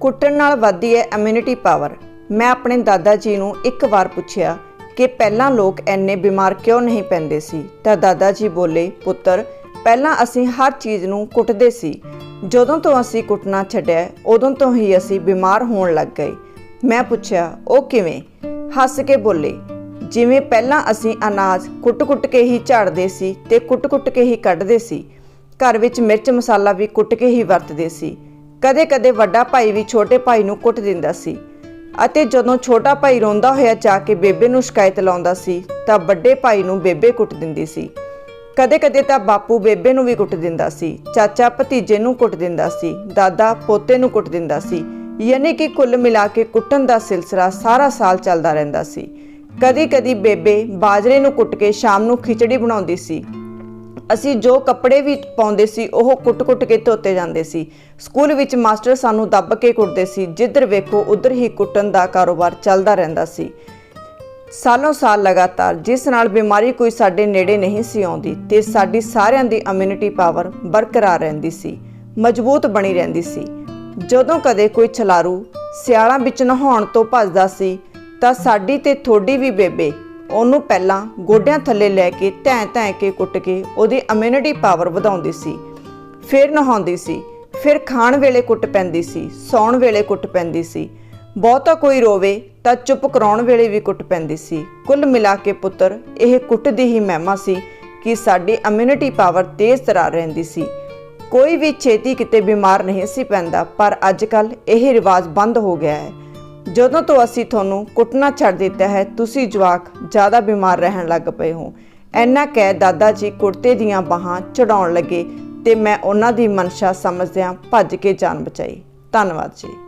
ਕੁੱਟਣ ਨਾਲ ਵੱਧਦੀ ਹੈ ਇਮਿਊਨਿਟੀ ਪਾਵਰ ਮੈਂ ਆਪਣੇ ਦਾਦਾ ਜੀ ਨੂੰ ਇੱਕ ਵਾਰ ਪੁੱਛਿਆ ਕਿ ਪਹਿਲਾਂ ਲੋਕ ਐਨੇ ਬਿਮਾਰ ਕਿਉਂ ਨਹੀਂ ਪੈਂਦੇ ਸੀ? ਤਾਂ ਦਾਦਾ ਜੀ ਬੋਲੇ, ਪੁੱਤਰ, ਪਹਿਲਾਂ ਅਸੀਂ ਹਰ ਚੀਜ਼ ਨੂੰ ਕੁੱਟਦੇ ਸੀ। ਜਦੋਂ ਤੋਂ ਅਸੀਂ ਕੁੱਟਣਾ ਛੱਡਿਆ, ਉਦੋਂ ਤੋਂ ਹੀ ਅਸੀਂ ਬਿਮਾਰ ਹੋਣ ਲੱਗ ਗਏ। ਮੈਂ ਪੁੱਛਿਆ, ਉਹ ਕਿਵੇਂ? ਹੱਸ ਕੇ ਬੋਲੇ, ਜਿਵੇਂ ਪਹਿਲਾਂ ਅਸੀਂ ਅਨਾਜ ਕੁੱਟ-ਕੁੱਟ ਕੇ ਹੀ ਝਾੜਦੇ ਸੀ ਤੇ ਕੁੱਟ-ਕੁੱਟ ਕੇ ਹੀ ਕੱਢਦੇ ਸੀ। ਘਰ ਵਿੱਚ ਮਿਰਚ ਮਸਾਲਾ ਵੀ ਕੁੱਟ ਕੇ ਹੀ ਵਰਤਦੇ ਸੀ। ਕਦੇ-ਕਦੇ ਵੱਡਾ ਭਾਈ ਵੀ ਛੋਟੇ ਭਾਈ ਨੂੰ ਕੁੱਟ ਦਿੰਦਾ ਸੀ। ਅਤੇ ਜਦੋਂ ਛੋਟਾ ਭਾਈ ਰੋਂਦਾ ਹੋਇਆ ਜਾ ਕੇ ਬੇਬੇ ਨੂੰ ਸ਼ਿਕਾਇਤ ਲਾਉਂਦਾ ਸੀ, ਤਾਂ ਵੱਡੇ ਭਾਈ ਨੂੰ ਬੇਬੇ ਕੁੱਟ ਦਿੰਦੀ ਸੀ। ਕਦੇ-ਕਦੇ ਤਾਂ ਬਾਪੂ ਬੇਬੇ ਨੂੰ ਵੀ ਕੁੱਟ ਦਿੰਦਾ ਸੀ, ਚਾਚਾ ਭਤੀਜੇ ਨੂੰ ਕੁੱਟ ਦਿੰਦਾ ਸੀ, ਦਾਦਾ ਪੋਤੇ ਨੂੰ ਕੁੱਟ ਦਿੰਦਾ ਸੀ, ਯਾਨੀ ਕਿ ਕੁੱਲ ਮਿਲਾ ਕੇ ਕੁੱਟਣ ਦਾ ਸਿਲਸਿਲਾ ਸਾਰਾ ਸਾਲ ਚੱਲਦਾ ਰਹਿੰਦਾ ਸੀ। ਕਦੀ-ਕਦੀ ਬੇਬੇ ਬਾਜਰੇ ਨੂੰ ਕੁੱਟ ਕੇ ਸ਼ਾਮ ਨੂੰ ਖਿਚੜੀ ਬਣਾਉਂਦੀ ਸੀ। ਅਸੀਂ ਜੋ ਕੱਪੜੇ ਵੀ ਪਾਉਂਦੇ ਸੀ, ਉਹ ਕੁੱਟ-ਕੁੱਟ ਕੇ ਧੋਤੇ ਜਾਂਦੇ ਸੀ। ਸਕੂਲ ਵਿੱਚ ਮਾਸਟਰ ਸਾਨੂੰ ਦੱਬ ਕੇ ਕੁੱਟਦੇ ਸੀ। ਜਿੱਧਰ ਵੇਖੋ, ਉਧਰ ਹੀ ਕੁੱਟਣ ਦਾ ਕਾਰੋਬਾਰ ਚੱਲਦਾ ਰਹਿੰਦਾ ਸੀ। ਸਾਲੋਂ ਸਾਲ ਲਗਾਤਾਰ ਜਿਸ ਨਾਲ ਬਿਮਾਰੀ ਕੋਈ ਸਾਡੇ ਨੇੜੇ ਨਹੀਂ ਸੀ ਆਉਂਦੀ ਤੇ ਸਾਡੀ ਸਾਰਿਆਂ ਦੀ ਇਮਿਊਨਿਟੀ ਪਾਵਰ ਬਰਕਰਾਰ ਰਹਿੰਦੀ ਸੀ, ਮਜ਼ਬੂਤ ਬਣੀ ਰਹਿੰਦੀ ਸੀ। ਜਦੋਂ ਕਦੇ ਕੋਈ ਛਲਾਰੂ ਸਿਆਲਾਂ ਵਿੱਚ ਨਹਾਉਣ ਤੋਂ ਭੱਜਦਾ ਸੀ, ਤਾਂ ਸਾਡੀ ਤੇ ਥੋੜੀ ਵੀ ਬੇਬੇ ਉਹਨੂੰ ਪਹਿਲਾਂ ਗੋਡਿਆਂ ਥੱਲੇ ਲੈ ਕੇ ਧੈਂ ਧੈਂ ਕੇ ਕੁੱਟ ਕੇ ਉਹਦੀ ਇਮਿਊਨਿਟੀ ਪਾਵਰ ਵਧਾਉਂਦੀ ਸੀ। ਫਿਰ ਨਹਾਉਂਦੀ ਸੀ। ਫਿਰ ਖਾਣ ਵੇਲੇ ਕੁੱਟ ਪੈਂਦੀ ਸੀ, ਸੌਣ ਵੇਲੇ ਕੁੱਟ ਪੈਂਦੀ ਸੀ। ਬਹੁਤਾ ਕੋਈ ਰੋਵੇ ਤਾਂ ਚੁੱਪ ਕਰਾਉਣ ਵੇਲੇ ਵੀ ਕੁੱਟ ਪੈਂਦੀ ਸੀ। ਕੁੱਲ ਮਿਲਾ ਕੇ ਪੁੱਤਰ, ਇਹ ਕੁੱਟ ਦੀ ਹੀ ਮਹਿਮਾ ਸੀ ਕਿ ਸਾਡੀ ਇਮਿਊਨਿਟੀ ਪਾਵਰ ਤੇਜ਼ ਤਰਾਰ ਰਹਿੰਦੀ ਸੀ। ਕੋਈ ਵੀ ਛੇਤੀ ਕਿਤੇ ਬਿਮਾਰ ਨਹੀਂ ਸੀ ਪੈਂਦਾ, ਪਰ ਅੱਜ ਕੱਲ ਇਹ ਰਿਵਾਜ ਬੰਦ ਹੋ ਗਿਆ ਹੈ। ਜਦੋਂ ਤੋਂ ਅਸੀਂ ਤੁਹਾਨੂੰ ਕੁੱਟਣਾ ਛੱਡ ਦਿੱਤਾ ਹੈ, ਤੁਸੀਂ ਜਵਾਕ ਜ਼ਿਆਦਾ ਬਿਮਾਰ ਰਹਿਣ ਲੱਗ ਪਏ ਹੋ। ਐਨਾ ਕਹਿ ਦਾਦਾ ਜੀ ਕੁੜਤੇ ਦੀਆਂ ਬਾਹਾਂ ਚੜਾਉਣ ਲੱਗੇ ਤੇ ਮੈਂ ਉਹਨਾਂ ਦੀ ਮਨਸ਼ਾ ਸਮਝਦਿਆਂ ਭੱਜ ਕੇ ਜਾਨ ਬਚਾਈ। ਧੰਨਵਾਦ ਜੀ।